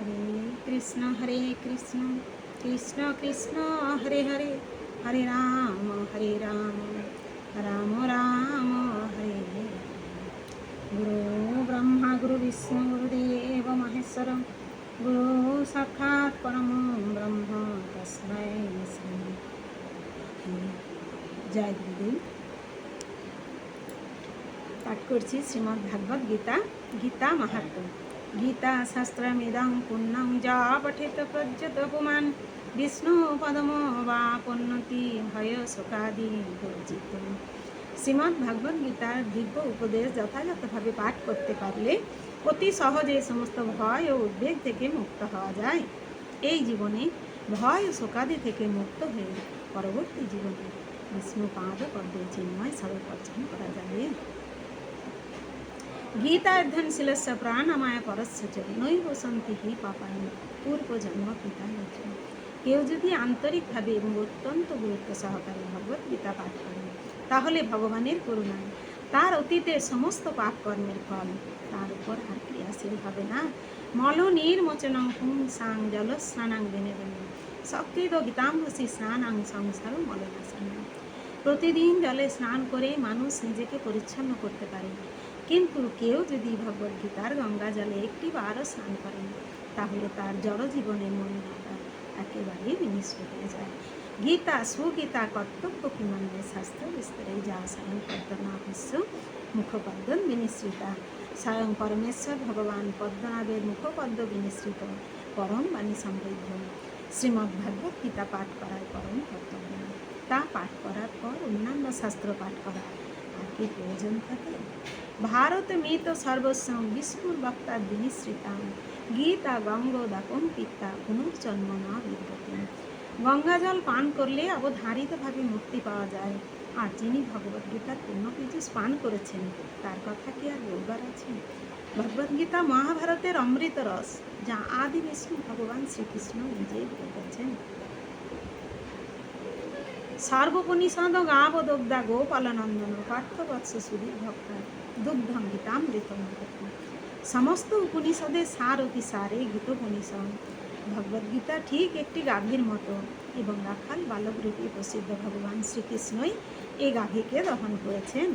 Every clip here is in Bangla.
হরে কৃষ্ণ হরে কৃষ্ণ কৃষ্ণ কৃষ্ণ হরে হরে হরে রাম হরে রাম রাম রাম হরে। গুরু ব্রহ্মা গুরু বিষ্ণু গুরুদেব মহেশ্বর গুরু সাক্ষাৎ পরম ব্রহ্ম তস্মৈ জয় গুরুদেব পাঠ করছি শ্রীমদ্ ভাগবত গীতা গীতা মাহাত্ম গীতা শাস্ত্রমিদং পুণ্যং যা পঠিত প্রজ্যত পুমান বিষ্ণু পদম বা পন্নতি ভয় শোকাদি বর্জিত শ্রীমদ্ ভাগবত গীতার দিব্য উপদেশ যথাযথভাবে পাঠ করতে পারলে অতি সহজে সমস্ত ভয় ও উদ্বেগ থেকে মুক্ত হওয়া যায়। এই জীবনে ভয় ও শোকাদি থেকে মুক্ত হয়ে পরবর্তী জীবনে বিষ্ণু পাদ পদ্মে চিন্ময় স্বরূপ করা যাবে গীতাধ্যয়নশীলস্য প্রাণামায় পরস্য চ নৈব সন্তি হি পাপানি পূর্বজন্ম পিতা কেউ যদি আন্তরিকভাবে এবং অত্যন্ত গুরুত্ব সহকারে ভগবত গীতা পাঠ করেন তাহলে ভগবানের করুণায় তার অতীতের সমস্ত পাপ কর্মের ফল তার উপর আর ক্রিয়াশীল হবে না মল নির্মোচনং হুং সাং জল স্নানাং বেনে বেনে শক্তিদ গীতাম্বসী স্নানাং সংসার মলনাশান প্রতিদিন জলে স্নান করে মানুষ নিজেকে পরিচ্ছন্ন করতে পারে। কিন্তু কেউ যদি ভগবদ্গীতার গঙ্গা জলে একটি বারও স্নান করেন, তাহলে তার জড় জীবনের মলিনতা একেবারেই বিনিষ্ট হয়ে যায়। গীতা, সুগীতা, কর্তব্য কিমান্নে শাস্ত্র বিস্তরে যা স্বয়ং পদ্মনাভস্য মুখপদ্ম বিনিশ্রিতা। স্বয়ং পরমেশ্বর ভগবান পদ্মনাভের মুখপদ্ম বিনিশ্রিত, পরম বাণী সমৃদ্ধ। শ্রীমদ্ ভাগবত গীতা পাঠ করার পরম কর্তব্য। তা পাঠ করার পর অন্যান্য শাস্ত্র পাঠ করা। কি প্রয়োজন থাকে ভারত মৃত সর্বস্ব বিষ্ণুর বক্তা বিনিশ্রিতা গীতা গঙ্গোদাপম পিতা পুনর্জন্ম না বিদ্যতে গঙ্গা জল পান করলে অবধারিতভাবে মুক্তি পাওয়া যায়। আর যিনি ভগবদ্গীতার পূর্ণ পান করেছেন, তার কথা কি আর বলবার আছে? ভগবদ্গীতা মহাভারতের অমৃত রস, যা আদি বিষ্ণু ভগবান শ্রীকৃষ্ণ নিজেই বলেছেন সর্বপনিষদ গাবদগ্ধা গোপালনন্দন পার্থবৎস সুধীর ভক্তা দুগ্ধম গীতামৃতম সমস্ত উপনিষদের সার অতি সারে গীতোপনিষদ ভগবদ্গীতা ঠিক একটি গাভীর মতো এবং রাখাল বালক রূপে প্রসিদ্ধ ভগবান শ্রীকৃষ্ণই এই গাভীকে দহন করেছেন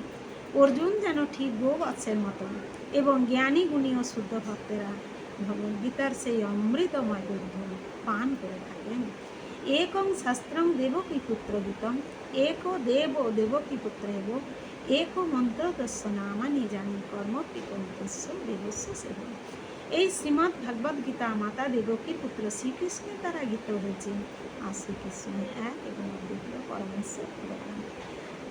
অর্জুন যেন ঠিক গোবৎসের মতো এবং জ্ঞানী গুণী ও শুদ্ধ ভক্তেরা ভগবদ্গীতার সেই অমৃতময় দুগ্ধ পান করে থাকেন একং শাস্ত্রং দেবকী পুত্র গীতম এক দেব দেবকী পুত্র এব এক মন্ত্র তস্য নামানি জানি কর্ম পিকন্তস্য দেবস্য সেবন এই শ্রীমৎ ভগবদ গীতা মাতা দেবকী পুত্র শ্রীকৃষ্ণের দ্বারা গীত হয়েছে। আর শ্রীকৃষ্ণ এক এবং অদ্বিতীয় পরমেশ্বর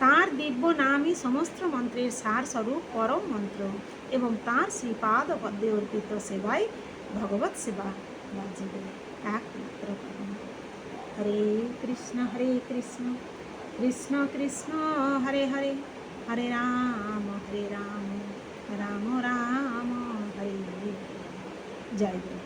তাঁর দিব্য নামই সমস্ত মন্ত্রের সার স্বরূপ পরম মন্ত্র এবং তাঁর শ্রীপাদ পদ্মে অর্পিত সেবাই ভগবত সেবা। বা জীবন একমাত্র পরম। হরে কৃষ্ণ হরে কৃষ্ণ কৃষ্ণ কৃষ্ণ, হরে হরে হরে রাম হরে রাম রাম রাম, হরে জয় গুরুদেব